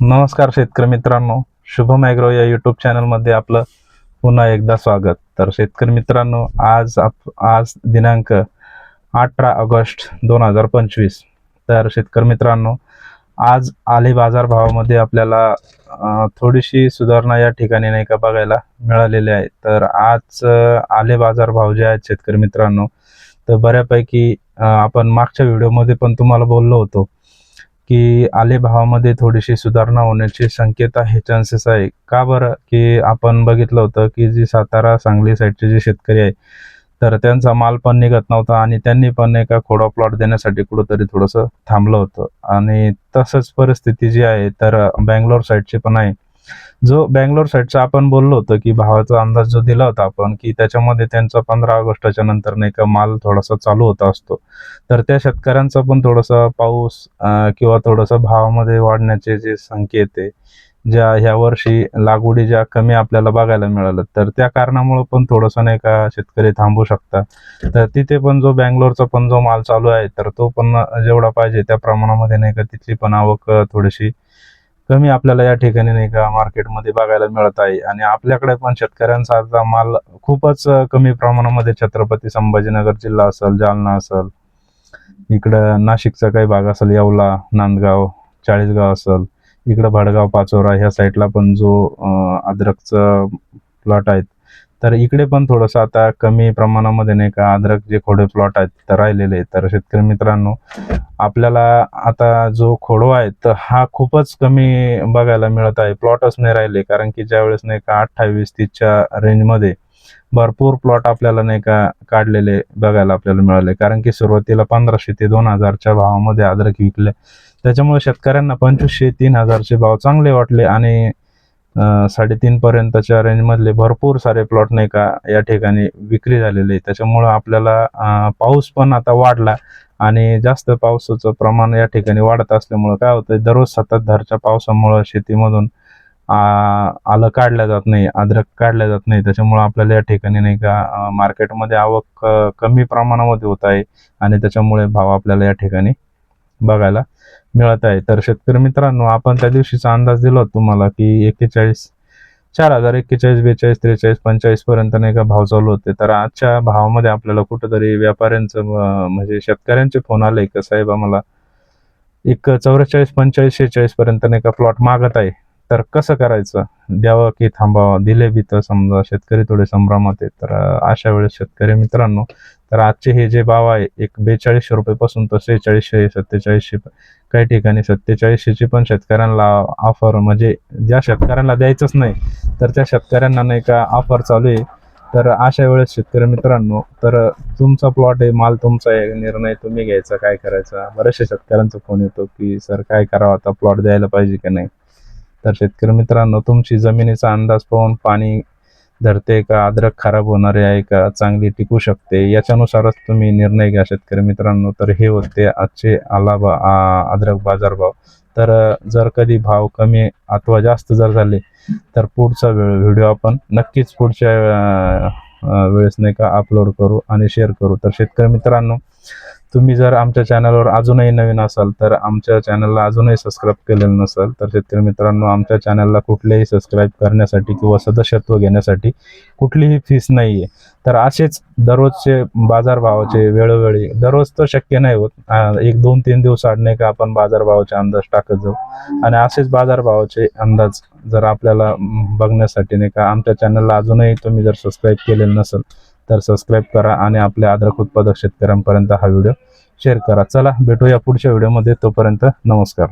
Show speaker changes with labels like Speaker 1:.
Speaker 1: नमस्कार शेतकरी मित्रांनो. शुभम ॲग्रो या यूट्यूब चॅनलमध्ये आपलं पुन्हा एकदा स्वागत. तर शेतकरी मित्रांनो आज आप आज दिनांक अठरा ऑगस्ट दोन हजार पंचवीस. तर शेतकरी मित्रांनो आज आले बाजार भावामध्ये आपल्याला थोडीशी सुधारणा या ठिकाणी नाही का बघायला मिळालेली आहे. तर आज आले बाजार भाव जे आहेत शेतकरी मित्रांनो तर बऱ्यापैकी आपण मागच्या व्हिडिओमध्ये पण तुम्हाला बोललो होतो. की आले भावामध्ये थोडीशी सुधारणा होण्याचे संकेत आहे चान्सेस आहे. का बरं? की आपण बघितलं होतं की जी सातारा सांगली साईडचे जे शेतकरी आहे तर त्यांचा माल पण निघत नव्हता आणि त्यांनी पण एका खोडा प्लॉट देण्यासाठी कुठंतरी थोडंसं थांबलं होतं. आणि तसंच परिस्थिती जी आहे तर बँगलोर साईडची पण आहे. जो बँगलोर साईडचा आपण बोललो होतो की भावाचा अंदाज जो दिला होता आपण की त्याच्यामध्ये त्यांचा पंधरा ऑगस्टच्या नंतर नाही का माल थोडासा चालू होता असतो. तर त्या शेतकऱ्यांचा पण थोडासा पाऊस किंवा थोडासा भावामध्ये वाढण्याचे जे संकेत आहे ज्या ह्या वर्षी लागवडी ज्या कमी आपल्याला बघायला मिळालं तर त्या कारणामुळे पण थोडंसं नाही का शेतकरी थांबू शकतात. तर तिथे पण जो बँगलोरचा पण जो माल चालू आहे तर तो पण जेवढा पाहिजे त्या प्रमाणामध्ये नाही का तिथली पण आवक थोडीशी कमी आपल्याला या ठिकाणी नाही का मार्केटमध्ये बघायला मिळत आहे. आणि आपल्याकडे पण शेतकऱ्यांचा आता माल खूपच कमी प्रमाणामध्ये छत्रपती संभाजीनगर जिल्हा असेल जालना असेल इकडं नाशिकचा काही भाग असेल येवला नांदगाव चाळीसगाव असेल इकडं भडगाव पाचोरा ह्या साईडला पण जो अद्रकचा अद्रकचं प्लॉट आहेत तर इकडे पण थोडंसं आता कमी प्रमाणामध्ये नाही का अद्रक जे खोडे प्लॉट आहेत तर राहिलेले तर शेतकरी मित्रांनो आपल्याला आता जो खोडवा आहे तर हा खूपच कमी बघायला मिळत आहे. प्लॉटच नाही राहिले कारण की ज्यावेळेस नाही का अठ्ठावीस तीसच्या रेंजमध्ये भरपूर प्लॉट आपल्याला नाही का काढलेले बघायला आपल्याला मिळाले. कारण की सुरुवातीला पंधराशे ते दोन हजारच्या भावामध्ये अद्रक विकले. त्याच्यामुळे शेतकऱ्यांना पंचवीसशे तीन हजारचे भाव चांगले वाटले आणि साडेतीन पर्यंतच्या रेंजमधले भरपूर सारे प्लॉट नाही का या ठिकाणी विक्री झालेले आहे. त्याच्यामुळं आपल्याला पाऊस पण आता वाढला आणि जास्त पावसाचं प्रमाण या ठिकाणी वाढत असल्यामुळं काय होतं दररोज सततधारच्या पावसामुळं शेतीमधून आलं काढल्या जात नाही अद्रक काढल्या जात नाही त्याच्यामुळं आपल्याला या ठिकाणी नाही का मार्केटमध्ये आवक कमी प्रमाणामध्ये होत आहे आणि त्याच्यामुळे भाव आपल्याला या ठिकाणी बघायला मिळत आहे. तर शेतकरी मित्रांनो आपण त्या दिवशीचा अंदाज दिला होता तुम्हाला की एक्केचाळीस चार हजार एक्केचाळीस बेचाळीस त्रेचाळीस पंचेचाळीस पर्यंत नाही का भाव चालू होते. तर आजच्या भावामध्ये आपल्याला कुठंतरी व्यापाऱ्यांचं म्हणजे शेतकऱ्यांचे फोन आले का? साहेब आम्हाला एक चौवेचाळीस पंचेचाळीस शेहेचाळीस पर्यंत नाही का प्लॉट मागत आहे. तर कसं करायचं? द्यावं की थांबावं? दिले बी तर समजा शेतकरी थोडे संभ्रमात आहेत. तर अशा वेळेस शेतकरी मित्रांनो तर आजचे हे जे भाव आहे एक बेचाळीसशे रुपयेपासून तर सेहेचाळीसशे सत्तेचाळीसशे काही ठिकाणी सत्तेचाळीसशेची पण शेतकऱ्यांना ऑफर म्हणजे ज्या शेतकऱ्यांना द्यायचंच नाही तर त्या शेतकऱ्यांना नाही का ऑफर चालू आहे. तर अशा वेळेस शेतकरी मित्रांनो तर तुमचा प्लॉट आहे माल तुमचा आहे निर्णय तुम्ही घ्यायचा काय करायचा? बऱ्याचशा शेतकऱ्यांचा फोन येतो की सर काय करावं? आता प्लॉट द्यायला पाहिजे की नाही? तर शेतकरी मित्रांनो तुमची जमिनीचा अंदाज पाहून पाणी धरते का अद्रक खराब होणारे आहे का चांगली टिकू शकते? याच्यानुसारच तुम्ही निर्णय घ्या शेतकरी मित्रांनो. तर हे होते आजचे आलाबा अद्रक बाजारभाव. तर जर कधी भाव कमी अथवा जास्त जर झाले तर पुढचा वेळ व्हिडिओ आपण नक्कीच पुढच्या वेळेस नाही का अपलोड करू आणि शेअर करू. तर शेतकरी मित्रांनो तुम्ही जर आमच्या चॅनलवर अजूनही नवीन असाल तर आमच्या चॅनलला अजूनही सबस्क्राईब केलेलं नसेल तर शेतकरी मित्रांनो आमच्या चॅनलला कुठलेही सबस्क्राईब करण्यासाठी किंवा सदस्यत्व घेण्यासाठी कुठलीही फीस नाही आहे तर असेच दररोजचे बाजारभावाचे वेळोवेळी दररोज तर शक्य नाही होत एक दोन तीन दिवस आडणे का आपण बाजारभावाचे अंदाज टाकत जाऊ. आणि असेच बाजारभावाचे अंदाज जर आपल्याला बघण्यासाठी नाही का आमच्या चॅनलला अजूनही तुम्ही जर सबस्क्राईब केलेलं नसेल तर सबस्क्राईब करा आणि आपल्या अद्रक उत्पादक शेतकऱ्यांपर्यंत हा व्हिडिओ शेअर करा. चला भेटूया पुढच्या व्हिडिओमध्ये तोपर्यंत नमस्कार.